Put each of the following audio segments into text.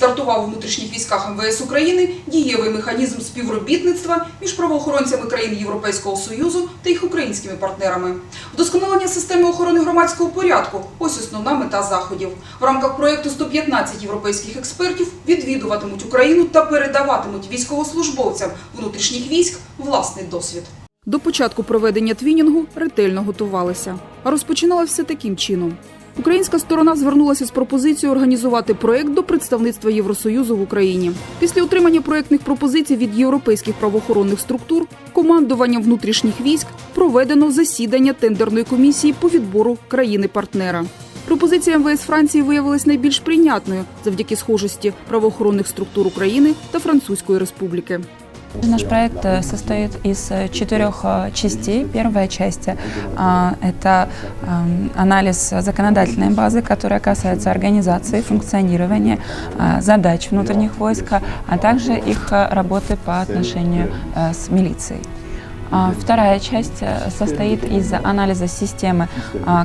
стартував у внутрішніх військах МВС України, дієвий механізм співробітництва між правоохоронцями країн Європейського Союзу та їх українськими партнерами. Вдосконалення системи охорони громадського порядку ось основна мета заходів. В рамках проєкту 115 європейських експертів відвідуватимуть Україну та передаватимуть військовослужбовцям внутрішніх військ власний досвід. До початку проведення твінінгу ретельно готувалися. А розпочинала все таким чином. Українська сторона звернулася з пропозицією організувати проект до представництва Євросоюзу в Україні. Після отримання проектних пропозицій від європейських правоохоронних структур командуванням внутрішніх військ проведено засідання тендерної комісії по відбору країни-партнера. Пропозиція МВС Франції виявилась найбільш прийнятною завдяки схожості правоохоронних структур України та Французької Республіки. Наш проект э, состоит из э, четырех э, частей. Первая часть это ам, анализ законодательной базы, которая касается организации, функционирования, задач внутренних войск, а также их работы по отношению с милицией. А Вторая часть состоит из анализа системы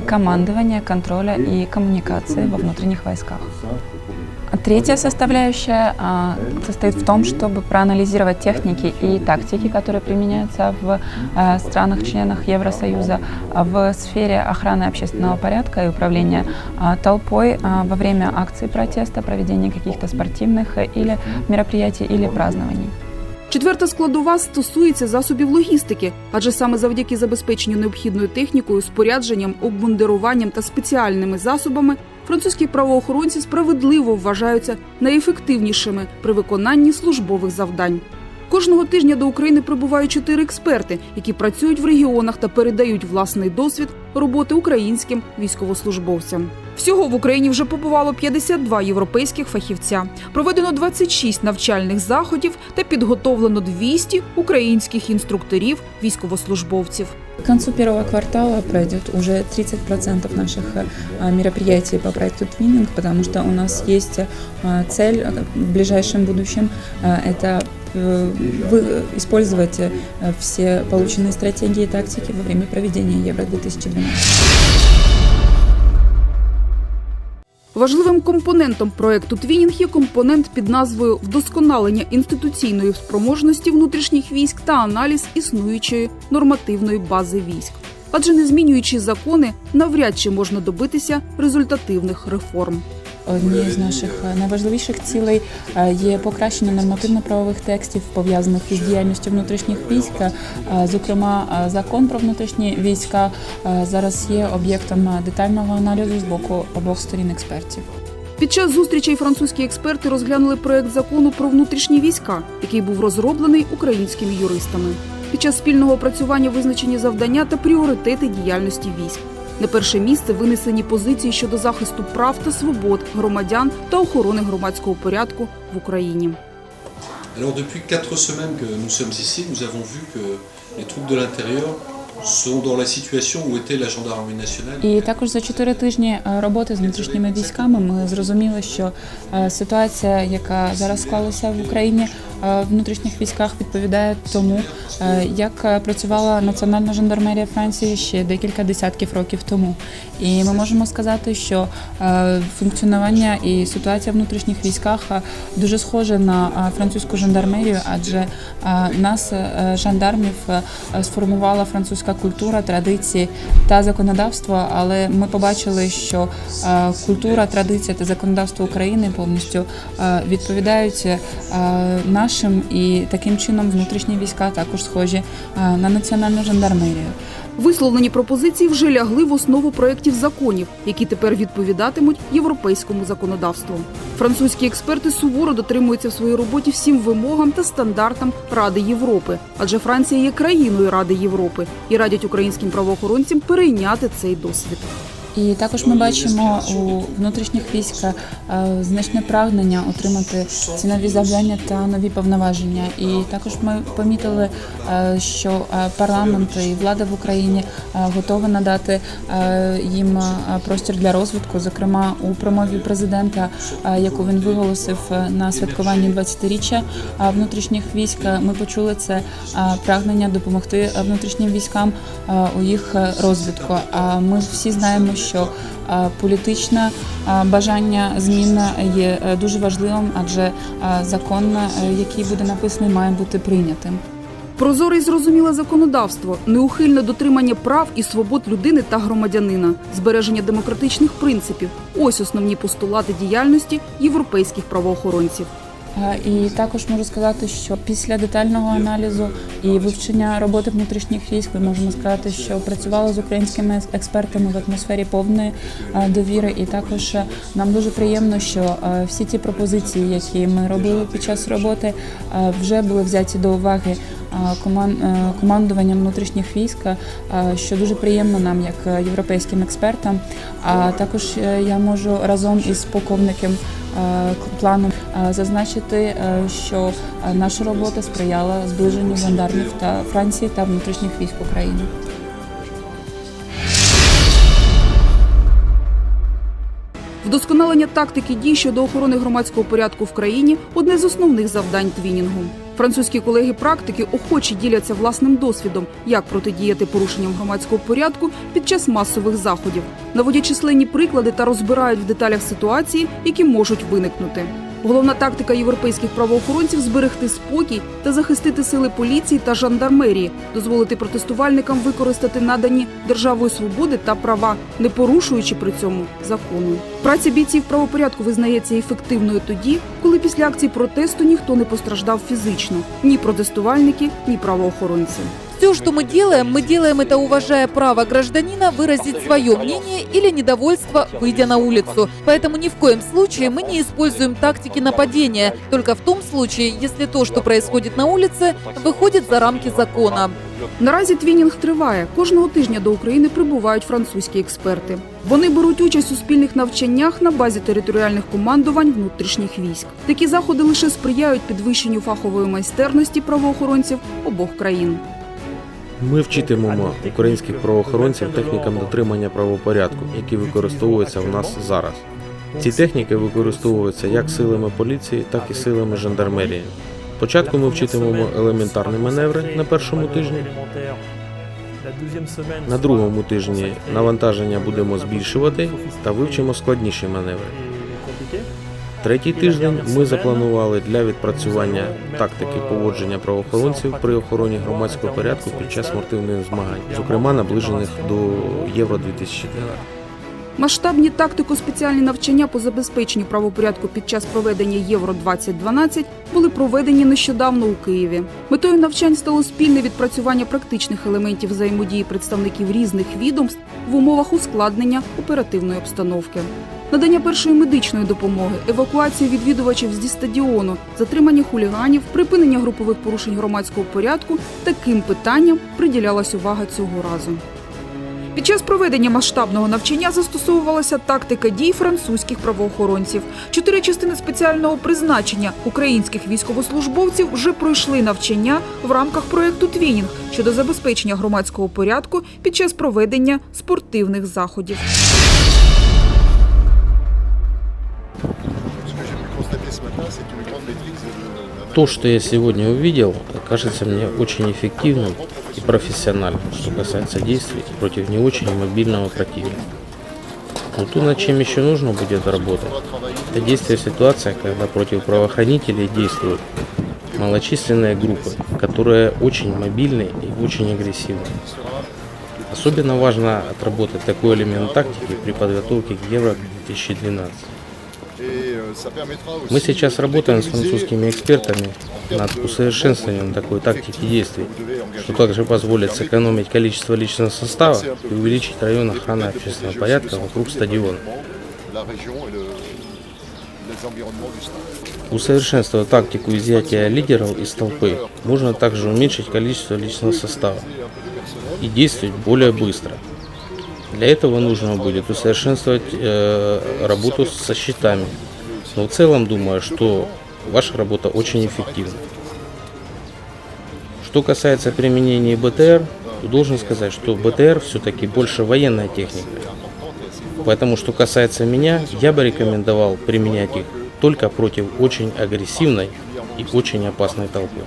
командования, контроля и коммуникации во внутренних войсках. А Третья составляющая а, состоит в том, чтобы проанализировать техники и тактики, которые применяются в а, странах-членах Евросоюза а, в сфере охраны общественного порядка и управления а, толпой а, во время акций протеста, проведения каких-то спортивных э, или мероприятий или празднований. Четверта складова стосується засобів логістики, адже саме завдяки забезпеченню необхідною технікою, спорядженням, обмундируванням та спеціальними засобами французькі правоохоронці справедливо вважаються найефективнішими при виконанні службових завдань. Кожного тижня до України прибувають чотири експерти, які працюють в регіонах та передають власний досвід роботи українським військовослужбовцям. Всього в Україні вже побувало 52 європейських фахівця. Проведено 26 навчальних заходів та підготовлено 200 українських інструкторів військовослужбовців. К концу первого квартала пройдет уже 30% наших э, мероприятий по проекту Twinning, потому что у нас есть э, цель э, в ближайшем будущем э, это э, вы- использовать э, все полученные стратегии и тактики во время проведения Евро-2012. Важливим компонентом проекту Твінінг є компонент під назвою Вдосконалення інституційної спроможності внутрішніх військ та аналіз існуючої нормативної бази військ. Адже не змінюючи закони, навряд чи можна добитися результативних реформ. Однією з наших е, найважливіших цілей е, є покращення нормативно-правових текстів пов'язаних із діяльністю внутрішніх військ. Е, Зокрема, закон про внутрішні війська зараз є об'єктом детального аналізу з боку обох сторін експертів. Під час зустрічей французькі експерти розглянули проект закону про внутрішні війська, який був розроблений українськими юристами. Під час спільного опрацювання визначені завдання та пріоритети діяльності військ. На перше місце винесені позиції щодо захисту прав та свобод громадян та охорони громадського порядку в Україні. Alors depuis quatre semaines que nous sommes ici, nous avons vu que les troupes de l'intérieur sont dans la situation où était la gendarmerie nationale. І також за чотири тижні е, роботи з внутрішніми військами ми зрозуміли, що е, ситуація, яка зараз склалася в Україні в внутрішніх військах, відповідає тому, е, як е, працювала національна жандармерія Франції ще декілька десятків років тому. І ми можемо сказати, що е, функціонування і ситуація в внутрішніх військах е, дуже схожа на е, французьку жандармерію, адже е, нас, е, жандармів, е, сформувала французька культура, традиції та законодавство. Але ми побачили, що е, культура, традиція та законодавство України повністю е, відповідають е, нашим, і таким чином внутрішні війська також схожі е, на національну жандармерію. Висловлені пропозиції вже лягли в основу проєктів законів, які тепер відповідатимуть європейському законодавству. Французькі експерти суворо дотримуються в своїй роботі всім вимогам та стандартам Ради Європи, адже Франція є країною Ради Європи і радять українським правоохоронцям перейняти цей досвід. І також ми бачимо у внутрішніх військ е, значне прагнення отримати ці нові завдання та нові повноваження. І також ми помітили, е, що е, парламент і влада в Україні готова надати їм простір для розвитку. Зокрема, у промові президента, яку він виголосив на святкуванні 20-річчя е, внутрішніх військ, ми почули це прагнення допомогти внутрішнім військам у їх розвитку. А ми всі знаємо, що е, політичне е, бажання змін є е, дуже важливим, адже закон, який буде написаний, має бути прийнятим. Прозоре і зрозуміле законодавство, неухильне дотримання прав і свобод людини та громадянина, збереження демократичних принципів ось основні постулати діяльності європейських правоохоронців. І також можу сказати, що після детального аналізу і вивчення роботи внутрішніх військ ми можемо сказати, що працювали з українськими експертами в атмосфері повної довіри. І також е, нам дуже приємно, що е, всі ті пропозиції, які ми робили під час роботи, е, вже були взяті до уваги командуванням внутрішніх військ, е, що дуже приємно нам, як е, європейським експертам. А також е, я можу разом із полковником е, планом е, зазначити, е, що е, наша робота сприяла зближенню жандармів та Франції та внутрішніх військ України. Вдосконалення тактики дій щодо охорони громадського порядку в країні одне з основних завдань твінінгу. Французькі колеги-практики охоче діляться власним досвідом, як протидіяти порушенням громадського порядку під час масових заходів, наводять численні приклади та розбирають в деталях ситуації, які можуть виникнути. Головна тактика європейських правоохоронців зберегти спокій та захистити сили поліції та жандармерії, дозволити протестувальникам використати надані державою свободи та права, не порушуючи при цьому закону. Праця бійців правопорядку визнається ефективною тоді, коли після акцій протесту ніхто не постраждав фізично ні протестувальники, ні правоохоронці. Все, что мы делаем, мы делаем это, уважая право гражданина выразить свое мнение или недовольство, выйдя на улицу. Поэтому ни в коем случае мы не используем тактики нападения, только в том случае, если то, что происходит на улице, выходит за рамки закона. Наразі твінінг триває. Кожного тижня до України прибувають французькі експерти. Вони беруть участь у спільних навчаннях на базі територіальних командувань внутрішніх військ. Такі заходи лише сприяють підвищенню фахової майстерності правоохоронців обох країн. Ми вчитимемо українських правоохоронців технікам дотримання правопорядку, які використовуються в нас зараз. Ці техніки використовуються як силами поліції, так і силами жандармерії. Спочатку ми вчитимемо елементарні маневри на першому тижні. На другому тижні навантаження будемо збільшувати та вивчимо складніші маневри. Третій тиждень ми запланували для відпрацювання тактики поводження правоохоронців при охороні громадського порядку під час спортивних змагань, зокрема наближених до Євро 2012. Масштабні тактико-спеціальні навчання по забезпеченню правопорядку під час проведення Євро 2012 були проведені нещодавно у Києві. Метою навчань стало спільне відпрацювання практичних елементів взаємодії представників різних відомств в умовах ускладнення оперативної обстановки. Надання першої медичної допомоги, евакуація відвідувачів зі стадіону, затримання хуліганів, припинення групових порушень громадського порядку таким питанням приділялась увага цього разу. Під час проведення масштабного навчання застосовувалася тактика дій французьких правоохоронців. Чотири частини спеціального призначення українських військовослужбовців вже пройшли навчання в рамках проєкту Твінінг щодо забезпечення громадського порядку під час проведення спортивних заходів. То, что я сегодня увидел, кажется мне очень эффективным и профессиональным, что касается действий против не очень мобильного противника. Но то, над чем еще нужно будет работать, это действие в когда против правоохранителей действуют малочисленные группы, которые очень мобильны и очень агрессивны. Особенно важно отработать такой элемент тактики при подготовке к Евро 2012. Мы сейчас работаем с французскими экспертами над усовершенствованием такой тактики действий, что также позволит сэкономить количество личного состава и увеличить район охраны общественного порядка вокруг стадиона. Усовершенствуя тактику изъятия лидеров из толпы, можно также уменьшить количество личного состава и действовать более быстро. Для этого нужно будет усовершенствовать э, работу со счетами. Но в целом думаю, что ваша работа очень эффективна. Что касается применения БТР, то должен сказать, что БТР все-таки больше военная техника. Поэтому, что касается меня, я бы рекомендовал применять их только против очень агрессивной и очень опасной толпы.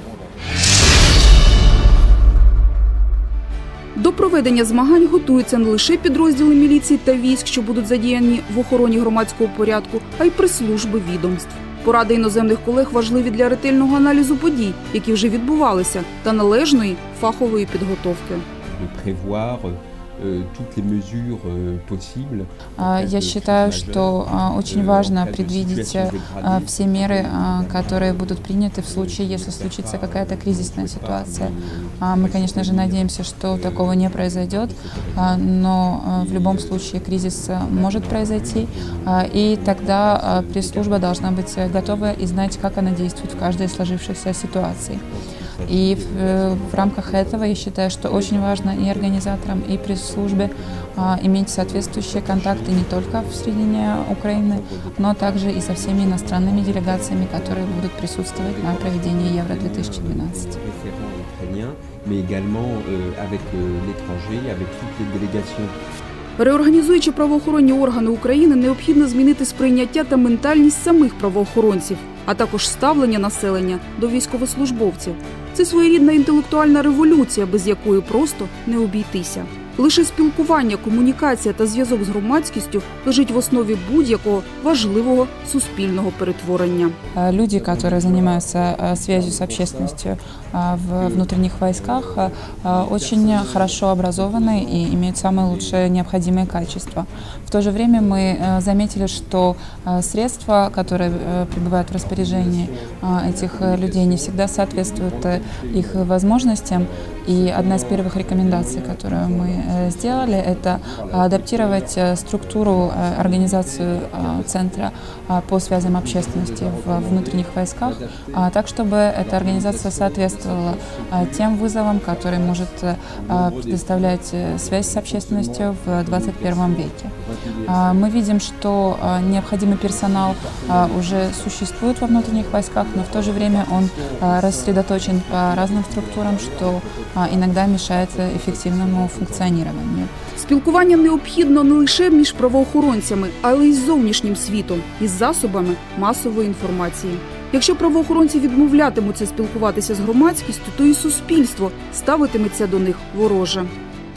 До проведення змагань готуються не лише підрозділи міліції та військ, що будуть задіяні в охороні громадського порядку, а й прес-служби відомств. Поради іноземних колег важливі для ретельного аналізу подій, які вже відбувалися, та належної фахової підготовки. de prévoir euh, toutes les mesures euh, possibles. А, Я считаю, что а, очень важно предвидеть а, все меры, а, которые будут приняты в случае, если случится какая-то кризисная ситуация. А, Мы, конечно же, надеемся, что такого не произойдет, а, но а, в любом случае кризис а, может произойти, а, и тогда а, пресс-служба должна быть э, готова и знать, как она действует в каждой сложившейся ситуации. И в, э, в рамках этого я считаю, что очень важно и организаторам, и пресс-службе а, иметь соответствующие контакты не только в середине Украины, но также и со всеми иностранными делегациями, которые будут присутствовать на проведении Евро-2012. référents ukrainiens, mais également euh, avec euh, l'étranger, avec toutes les délégations Реорганізуючи правоохоронні органи України, необхідно змінити сприйняття та ментальність самих правоохоронців, а також ставлення населення до військовослужбовців. Це своєрідна інтелектуальна революція, без якої просто не обійтися. Лише спілкування, комунікація та зв'язок з громадськістю лежить в основі будь-якого важливого суспільного перетворення. А, Люди, которые занимаются а, связью с общественностью а, в внутренних войсках, а, а, очень хорошо образованы и имеют самые лучшие необходимые качества. В то же время мы э, заметили, что а, средства, которые э, пребывают в распоряжении а, этих э, людей, не всегда соответствуют э, их возможностям. И одна из первых рекомендаций, которую мы э, сделали, это адаптировать э, структуру, э, организацию центра по связям общественности в внутренних войсках, а, так чтобы эта организация соответствовала тем вызовам, которые может предоставлять связь с общественностью в 21 веке. А, Мы видим, что необходимый персонал уже существует во внутренних войсках, но в то же время он рассредоточен по разным структурам, что мешает э, эффективному функционированию. Спілкування необхідно не лише між правоохоронцями, але й з зовнішнім світом, із засобами масової інформації. Якщо правоохоронці відмовлятимуться спілкуватися з громадськістю, то і суспільство ставитиметься до них вороже.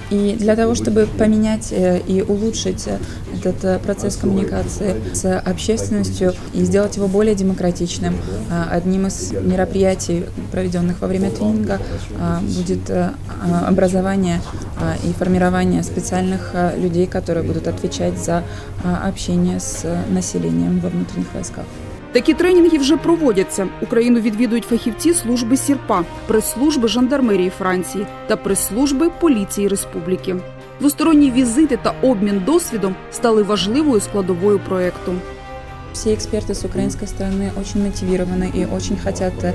И для того, чтобы поменять э, и улучшить э, этот э, процесс коммуникации с общественностью и сделать его более демократичным, э, одним из мероприятий, проведенных во время тренинга, э, будет э, а, образование э, и формирование специальных э, людей, которые будут отвечать за э, общение с э, населением во внутренних войсках. Такі тренінги вже проводяться. Україну відвідують фахівці служби СІРПА, прес-служби жандармерії Франції та прес-служби поліції республіки. Двосторонні візити та обмін досвідом стали важливою складовою проекту. Все эксперты с украинской стороны очень мотивированы и очень хотят э,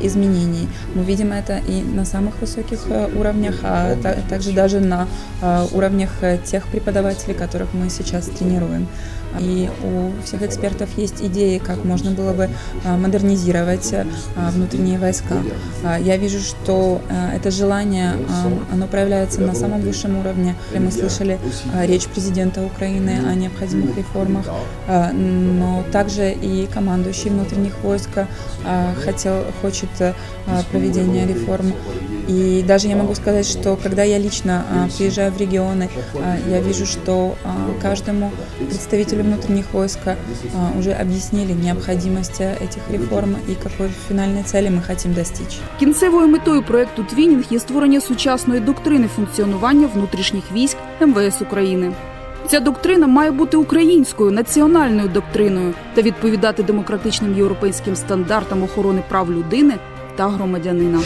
изменений. Мы видим это и на самых высоких э, уровнях, а та- также даже на э, уровнях тех преподавателей, которых мы сейчас тренируем. И у всех экспертов есть идеи, как можно было бы модернизировать внутренние войска. А, Я вижу, что это желание, оно проявляется на самом высшем уровне. Мы слышали речь президента Украины о необходимых реформах, но также и командующий внутренних войск а, хотел, хочет а, проведения реформ. И даже я могу сказать, что когда я лично а, приезжаю в регионы, а, я вижу, что а, каждому представителю внутренних войск а, уже объяснили необходимость а, этих реформ и какой финальной цели мы хотим достичь. Кінцевою метою проекту Твінінг є створення сучасної доктрини функціонування внутрішніх військ МВС України. Ця доктрина має бути українською національною доктриною та відповідати демократичним європейським стандартам охорони прав людини та громадянина.